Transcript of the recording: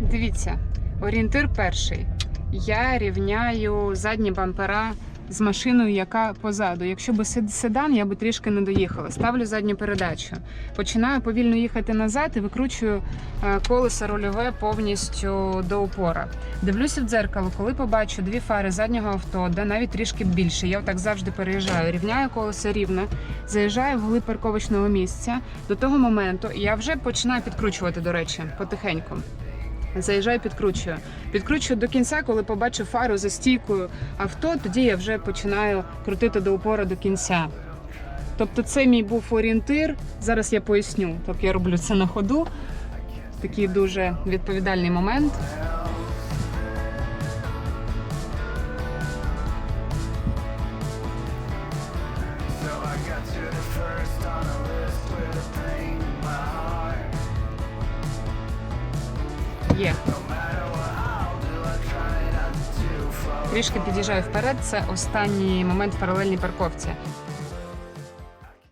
Дивіться, орієнтир перший. Я рівняю задні бампера з машиною, яка позаду. Якщо би сед- седан, я би трішки не доїхала. Ставлю задню передачу. Починаю повільно їхати назад і викручую е, колесо рульове повністю до упора. Дивлюся в дзеркало, коли побачу дві фари заднього авто, де навіть трішки більше. Я так завжди переїжджаю. Рівняю колесо рівно, заїжджаю в парковочного місця. До того моменту я вже починаю підкручувати, до речі, потихеньку. Заїжджаю, підкручую. Підкручую до кінця, коли побачу фару за стійкою авто, тоді я вже починаю крутити до упора до кінця. Тобто це мій був орієнтир. Зараз я поясню. Тобто я роблю це на ходу. Такий дуже відповідальний момент. Є. Трішки під'їжджаю вперед. Це останній момент в паралельній парковці.